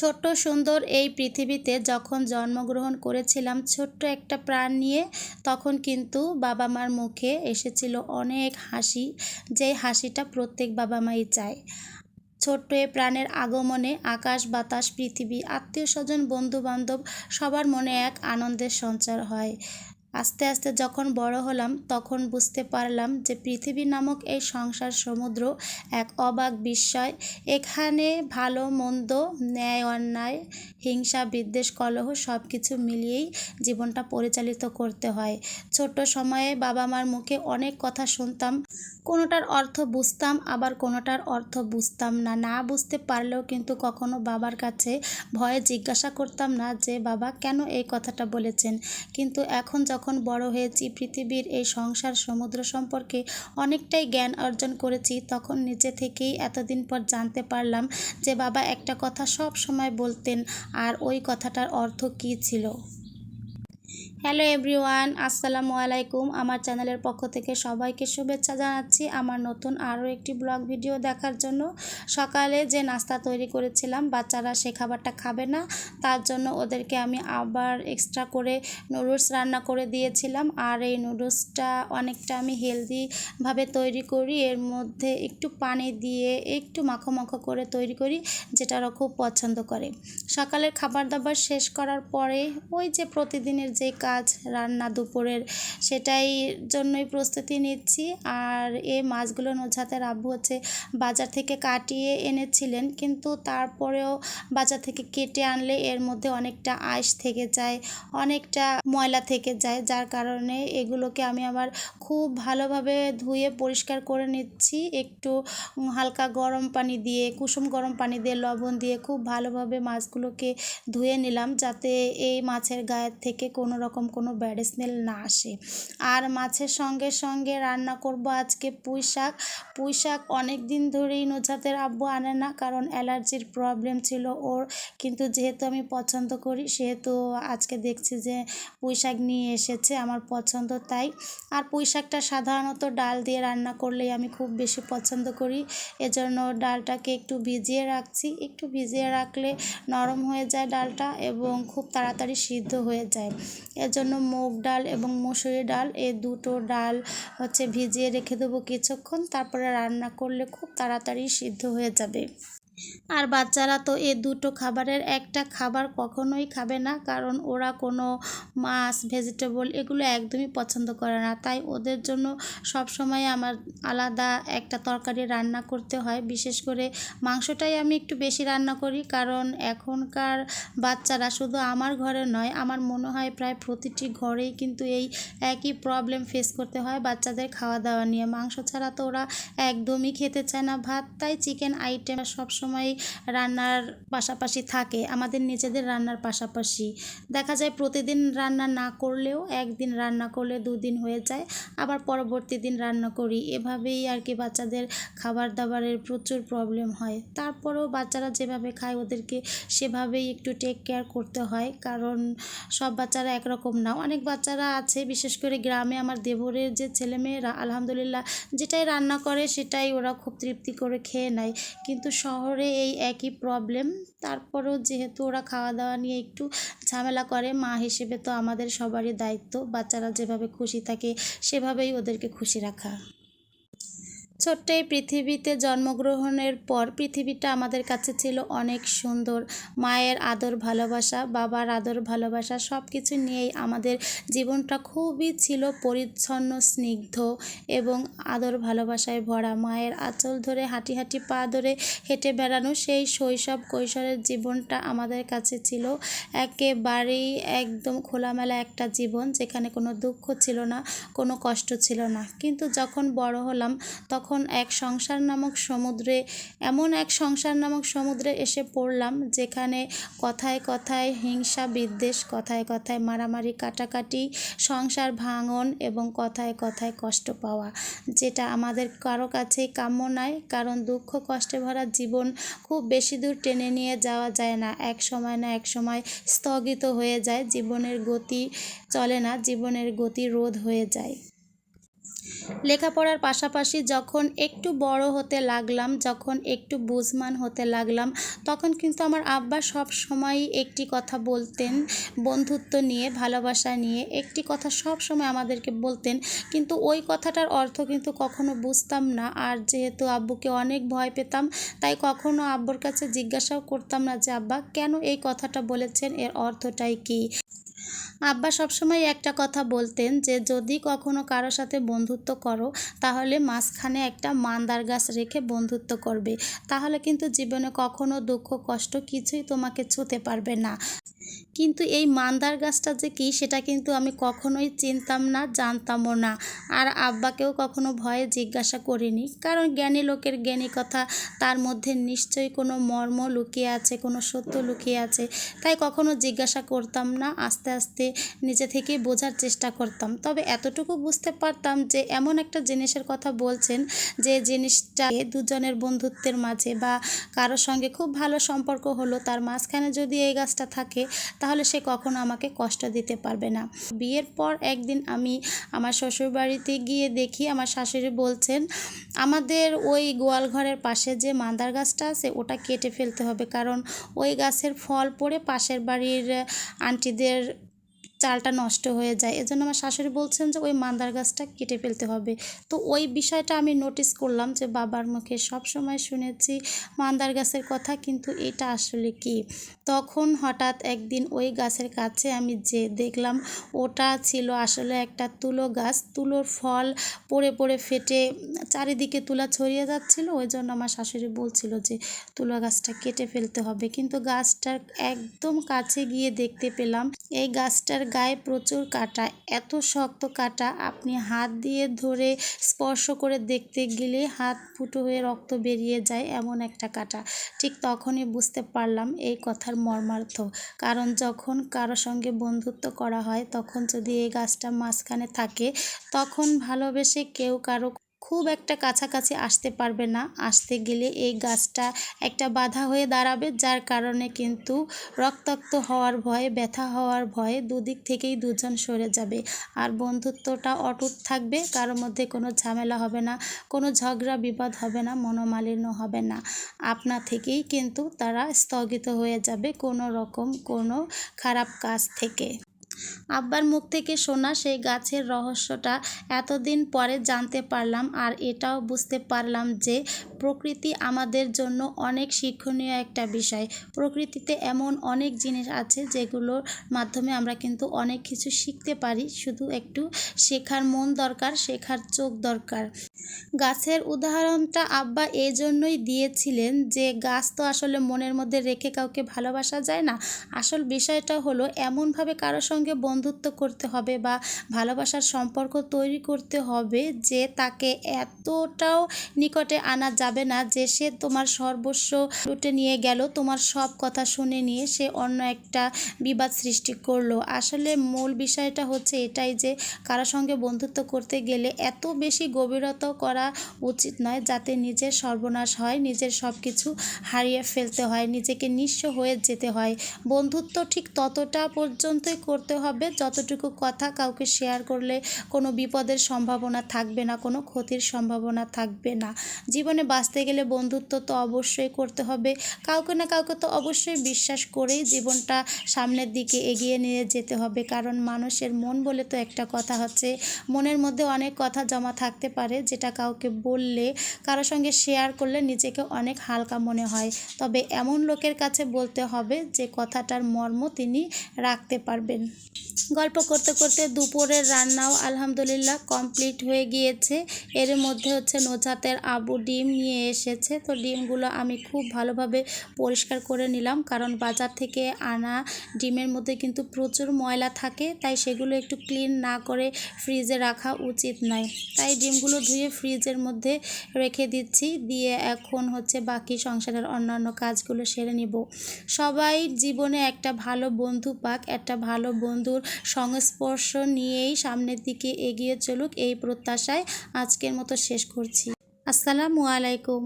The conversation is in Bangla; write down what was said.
ছোট্ট সুন্দর এই পৃথিবীতে যখন জন্মগ্রহণ করেছিলাম, ছোট্ট একটা প্রাণ নিয়ে তখন কিন্তু বাবা মার মুখে এসেছিল অনেক হাসি, যে হাসিটা প্রত্যেক বাবা মাই চায়। ছোট্ট এ প্রাণের আগমনে আকাশ, বাতাস, পৃথিবী আত্মীয় স্বজন বন্ধু বান্ধব সবার মনে এক আনন্দের সঞ্চার হয়। আস্তে আস্তে যখন বড় হলাম, তখন বুঝতে পারলাম যে পৃথিবী নামক এই সংসার সমুদ্র এক অবাক বিস্ময়। এখানে ভালো, মন্দ, ন্যায়, অন্যায়, হিংসা, বিদ্বেষ, কলহ সব কিছু মিলিয়েই জীবনটা পরিচালিত করতে হয়। ছোট্ট সময়ে বাবা মার মুখে অনেক কথা শুনতাম। কোনোটার অর্থ বুঝতাম, আবার কোনোটার অর্থ বুঝতাম না। না বুঝতে পারলেও কিন্তু কখনো বাবার কাছে ভয়ে জিজ্ঞাসা করতাম না যে, বাবা, কেন এই কথাটা বলেছেন? কিন্তু এখন যখন বড় হয়েছি, পৃথিবীর এই সংসার সমুদ্র সম্পর্কে অনেকটাই জ্ঞান অর্জন করেছি, তখন নিজে থেকেই এতদিন পর জানতে পারলাম যে বাবা একটা কথা সব সময় বলতেন, আর ওই কথাটার অর্থ কী ছিল? হ্যালো এভরিওয়ান আসসালামু আলাইকুম। আমার চ্যানেলের পক্ষ থেকে সবাইকে শুভেচ্ছা জানাচ্ছি আমার নতুন আরও একটি ব্লগ ভিডিও দেখার জন্য। সকালে যে নাস্তা তৈরি করেছিলাম, বাচ্চারা সে খাবারটা খাবে না, তার জন্য ওদেরকে আমি আবার এক্সট্রা করে নুডলস রান্না করে দিয়েছিলাম। আর এই নুডলসটা অনেকটা আমি হেলদিভাবে তৈরি করি। এর মধ্যে একটু পানি দিয়ে একটু মাখো মাখো করে তৈরি করি যেটা খুব পছন্দ করে। সকালের খাবার দাবার শেষ করার পরে ওই যে প্রতিদিনের যে কাজ রান্না দুপুরের, সেটাই জন্যই প্রস্তুতি নিচ্ছি। আর এই মাছগুলো নোঝাতের আব্বু হচ্ছে বাজার থেকে কাটিয়ে এনেছিলেন, কিন্তু তারপরেও বাজার থেকে কেটে আনলে এর মধ্যে অনেকটা আঁশ থেকে যায়, অনেকটা ময়লা থেকে যায়। যার কারণে এগুলোকে আমি আবার খুব ভালোভাবে ধুয়ে পরিষ্কার করে নিচ্ছি। একটু হালকা গরম পানি দিয়ে, কুসুম গরম পানি দিয়ে, লবণ দিয়ে খুব ভালোভাবে মাছগুলোকে ধুয়ে নিলাম, যাতে এই মাছের গায়ের থেকে কোনো রকম রকম কোনো ব্যাড স্মেল না আসে। আর মাছের সঙ্গে সঙ্গে রান্না করব আজকে পুঁই শাক। পুঁই শাক অনেক দিন ধরেই নোজাতের আব্বু আনে না কারণ অ্যালার্জির প্রবলেম ছিল ওর। কিন্তু যেহেতু আমি পছন্দ করি, সেহেতু আজকে দেখছি যে পুঁই শাক নিয়ে এসেছে আমার পছন্দ তাই। আর পুঁই শাকটা সাধারণত ডাল দিয়ে রান্না করলেই আমি খুব বেশি পছন্দ করি। এজন্য ডালটাকে একটু ভিজিয়ে রাখছি। একটু ভিজিয়ে রাখলে নরম হয়ে যায় ডালটা এবং খুব তাড়াতাড়ি সিদ্ধ হয়ে যায়। জন্য মুগ ডাল এবং মুসুরি ডাল, এ দুটো ডাল হচ্ছে ভিজিয়ে রেখে দেবো কিছুক্ষণ। তারপরে রান্না করলে খুব তাড়াতাড়ি সিদ্ধ হয়ে যাবে। আর বাচ্চারা তো এ দুটো খাবারের একটা খাবার কখনোই খাবে না, কারণ ওরা কোনো মাছ ভেজিটেবল এগুলো একদমই পছন্দ করে না। তাই ওদের জন্য সব সময় আমার আলাদা একটা তরকারি রান্না করতে হয়। বিশেষ করে মাংসটাই আমি একটু বেশি রান্না করি, কারণ এখনকার বাচ্চারা শুধু আমার ঘরে নয়, আমার মনে হয় প্রায় প্রতিটি ঘরেই কিন্তু এই একই প্রবলেম ফেস করতে হয় বাচ্চাদের খাওয়া দাওয়া নিয়ে। মাংস ছাড়া তো ওরা একদমই খেতে চায় না। ভাত, তাই চিকেন আইটেম সবসময় সময় রান্নার পাশাপাশি থাকে, আমাদের নিজেদের রান্নার পাশাপাশি। দেখা যায় প্রতিদিন রান্না না করলেও একদিন রান্না করলে দুদিন হয়ে যায়, আবার পরবর্তী দিন রান্না করি। এভাবেই আর কি বাচ্চাদের খাবার দাবারের প্রচুর প্রবলেম হয়। তারপরেও বাচ্চারা যেভাবে খায় ওদেরকে সেভাবেই একটু টেক কেয়ার করতে হয়, কারণ সব বাচ্চারা একরকম না। অনেক বাচ্চারা আছে, বিশেষ করে গ্রামে আমার দেবরের যে ছেলেমেয়েরা, আলহামদুলিল্লাহ যেটাই রান্না করে সেটাই ওরা খুব তৃপ্তি করে খেয়ে নেয়। কিন্তু শহরে শহরে এই একই প্রবলেম তারপরেও যেহেতু ওরা খাওয়া দাওয়া নিয়ে একটু ঝামেলা করে, মা হিসেবে তো আমাদের সবারই দায়িত্ব বাচ্চারা যেভাবে খুশি থাকে সেভাবেই ওদেরকে খুশি রাখা। ছোট্ট এই পৃথিবীতে জন্মগ্রহণের পর পৃথিবীটা আমাদের কাছে ছিল অনেক সুন্দর। মায়ের আদর ভালোবাসা, বাবার আদর ভালোবাসা সব কিছু নিয়েই আমাদের জীবনটা খুবই ছিল পরিচ্ছন্ন, স্নিগ্ধ এবং আদর ভালোবাসায় ভরা। মায়ের আঁচল ধরে হাঁটি হাঁটি পা ধরে হেঁটে বেড়ানো সেই শৈশব কৈশোরের জীবনটা আমাদের কাছে ছিল একেবারেই একদম খোলামেলা একটা জীবন যেখানে কোনো দুঃখ ছিল না, কোনো কষ্ট ছিল না। কিন্তু যখন বড় হলাম তখন তখন এক সংসার নামক সমুদ্রে, এমন এক সংসার নামক সমুদ্রে এসে পড়লাম, যেখানে কথায় কথায় হিংসা, বিদ্বেষ, কথায় কথায় মারামারি, কাটাকাটি, সংসার ভাঙন এবং কথায় কথায় কষ্ট পাওয়া, যেটা আমাদের কারও কাছেই কাম্য নয়, কারণ দুঃখ, কষ্টে ভরা জীবন খুব বেশি দূর টেনে নিয়ে যাওয়া যায় না। এক সময় না এক সময় স্থগিত হয়ে যায়, জীবনের গতি চলে না, জীবনের গতি রোধ হয়ে যায়। লেখাপড়ার পাশাপাশি যখন একটু বড় হতে লাগলাম, যখন একটু বুঝমান হতে লাগলাম, তখন কিন্তু আমার আব্বা সব সময়ই একটি কথা বলতেন, বন্ধুত্ব নিয়ে, ভালোবাসা নিয়ে, একটি কথা সব সময় আমাদেরকে বলতেন। কিন্তু ওই কথাটার অর্থ কিন্তু কখনো বুঝতাম না। আর যেহেতু আব্বুকে অনেক ভয় পেতাম, তাই কখনো আব্বুর কাছে জিজ্ঞাসাও করতাম না যে, আব্বা, কেন এই কথাটা বলেছেন? এর অর্থটাই কী? আব্বা সবসময় একটা কথা বলতেন যে, যদি কখনো কারও সাথে বন্ধুত্ব করো, তাহলে মাঝখানে একটা মান্দার গাছ রেখে বন্ধুত্ব করবে। তাহলে কিন্তু জীবনে কখনো দুঃখ, কষ্ট কিছুই তোমাকে ছুঁতে পারবে না। কিন্তু এই মান্দার গাছটা যে কী, সেটা কিন্তু আমি কখনোই চিনতাম না, জানতামও না। আর আব্বাকেও কখনো ভয়ে জিজ্ঞাসা করিনি। কারণ জ্ঞানী লোকের জ্ঞানী কথা, তার মধ্যে নিশ্চয়ই কোনো মর্ম লুকিয়ে আছে, কোনো সত্য লুকিয়ে আছে। তাই কখনো জিজ্ঞাসা করতাম না, আস্তে আস্তে নিজে থেকেই বোঝার চেষ্টা করতাম। তবে এতটুকু বুঝতে পারতাম যে, এমন একটা জিনিসের কথা বলছেন যে, জিনিসটা দুজনের বন্ধুত্বের মাঝে বা কারোর সঙ্গে খুব ভালো সম্পর্ক হলো, তার মাঝখানে যদি এই গাছটা থাকে, তাহলে সে কখনো আমাকে কষ্ট দিতে পারবে না। বিয়ের পর একদিন আমি আমার শ্বশুরবাড়িতে গিয়ে দেখি আমার শাশুড়ি বলছেন, আমাদের ওই গোয়াল ঘরের পাশে যে মান্দার গাছটা আছে, ওটা কেটে ফেলতে হবে। কারণ ওই গাছের ফল পড়ে পাশের বাড়ির আন্টিদের চালটা নষ্ট হয়ে যায়। এজন্য আমার শাশুড়ি বলছেন যে, ওই মান্দার গাছটা কেটে ফেলতে হবে। তো ওই বিষয়টা আমি নোটিস করলাম যে, বাবার মুখে সব সময় শুনেছি মান্দার গাছের কথা, কিন্তু এটা আসলে কি? তখন হঠাৎ একদিন ওই গাছের কাছে আমি যে দেখলাম, ওটা ছিল আসলে একটা তুলো গাছ। তুলোর ফল পড়ে পড়ে ফেটে চারিদিকে তুলা ছড়িয়ে যাচ্ছিল। ওই জন্য আমার শাশুড়ি বলছিল যে, তুলা গাছটা কেটে ফেলতে হবে। কিন্তু গাছটার একদম কাছে গিয়ে দেখতে পেলাম, এই গাছটার গায়ে প্রচুর কাটা, এত শক্ত কাটা, আপনি হাত দিয়ে ধরে স্পর্শ করে দেখতে গেলে হাত ফুটো হয়ে রক্ত বেরিয়ে যায় এমন একটা কাটা। ঠিক তখনই বুঝতে পারলাম এই কথার মর্মার্থ। কারণ যখন কারও সঙ্গে বন্ধুত্ব করা হয়, তখন যদি এই গাছটা মাঝখানে থাকে, তখন ভালোবেসে কেউ কারও খুব একটা কাছাকাছি আসতে পারবে না। আসতে গেলে এই গাছটা একটা বাধা হয়ে দাঁড়াবে, যার কারণে কিন্তু রক্তাক্ত হওয়ার ভয়ে, ব্যথা হওয়ার ভয়ে দুদিক থেকেই দুজন সরে যাবে। আর বন্ধুত্বটা অটুট থাকবে, কারোর মধ্যে কোনো ঝামেলা হবে না, কোনো ঝগড়া বিবাদ হবে না, মনোমালিন্য হবে না। আপনা থেকেই কিন্তু তারা স্থগিত হয়ে যাবে কোনো রকম কোনো খারাপ কাজ থেকে। আব্বার মুখ থেকে শোনা সেই গাছের রহস্যটা এতদিন পরে জানতে পারলাম আর এটাও বুঝতে পারলাম যে প্রকৃতি আমাদের জন্য অনেক শিক্ষণীয় একটা বিষয়। প্রকৃতিতে এমন অনেক জিনিস আছে যেগুলোর মাধ্যমে আমরা কিন্তু অনেক কিছু শিখতে পারি, শুধু একটু শেখার মন দরকার, শেখার চোখ দরকার। গাছের উদাহরণটা আব্বা এই জন্যই দিয়েছিলেন যে গাছ তো আসলে মনের মধ্যে রেখে কাউকে ভালোবাসা যায় না। আসল বিষয়টা হলো, এমনভাবে কারোর সঙ্গে বন্ধুত্ব করতে হবে বা ভালোবাসার সম্পর্ক তৈরি করতে হবে যে তাকে এতটাও নিকটে আনা যাবে না যে সে তোমার সর্বস্ব লুটে নিয়ে গেল, তোমার সব কথা শুনে নিয়ে সে অন্য একটা বিবাদ সৃষ্টি করল। আসলে মূল বিষয়টা হচ্ছে এটাই যে কারোর সঙ্গে বন্ধুত্ব করতে গেলে এত বেশি গভীরতা করা উচিত নয় যাতে নিজের সর্বনাশ হয়, নিজের সব কিছু হারিয়ে ফেলতে হয়, নিজেকে নিঃস্ব হয়ে যেতে হয়। বন্ধুত্ব ঠিক ততটা পর্যন্তই করতে হবে, যতটুকু কথা কাউকে শেয়ার করলে কোনো বিপদের সম্ভাবনা থাকবে না, কোনো ক্ষতির সম্ভাবনা থাকবে না। জীবনে বাঁচতে গেলে বন্ধুত্ব তো অবশ্যই করতে হবে। কাউকে না কাউকে তো অবশ্যই বিশ্বাস করেই জীবনটা সামনের দিকে এগিয়ে নিয়ে যেতে হবে। কারণ মানুষের মন বলে তো একটা কথা হচ্ছে, মনের মধ্যে অনেক কথা জমা থাকতে পারে যেটা কাউকে বললে কারোর সঙ্গে শেয়ার করলে নিজেকে অনেক হালকা মনে হয়। তবে এমন লোকের কাছে বলতে হবে যে কথাটার মর্ম তিনি রাখতে পারবেন। গল্প করতে করতে দুপুরের রান্নাও আলহামদুলিল্লাহ কমপ্লিট হয়ে গিয়েছে। এর মধ্যে হচ্ছে নোজাতের আবু ডিম নিয়ে এসেছে। তো ডিমগুলো আমি খুব ভালোভাবে পরিষ্কার করে নিলাম কারণ বাজার থেকে আনা ডিমের মধ্যে কিন্তু প্রচুর ময়লা থাকে, তাই সেগুলো একটু ক্লিন না করে ফ্রিজে রাখা উচিত নয়। তাই ডিমগুলো ধুয়ে ফ্রিজের মধ্যে রেখে দিচ্ছি। দিয়ে এখন হচ্ছে বাকি সংসারের অন্যান্য কাজগুলো সেরে নিব। সবাই জীবনে একটা ভালো বন্ধু পাক, একটা ভালো বন্ধুর সংস্পর্শ নিয়েই সামনের দিকে এগিয়ে চলুক এই প্রত্যাশায় আজকের মতো শেষ করছি। আসসালামু আলাইকুম।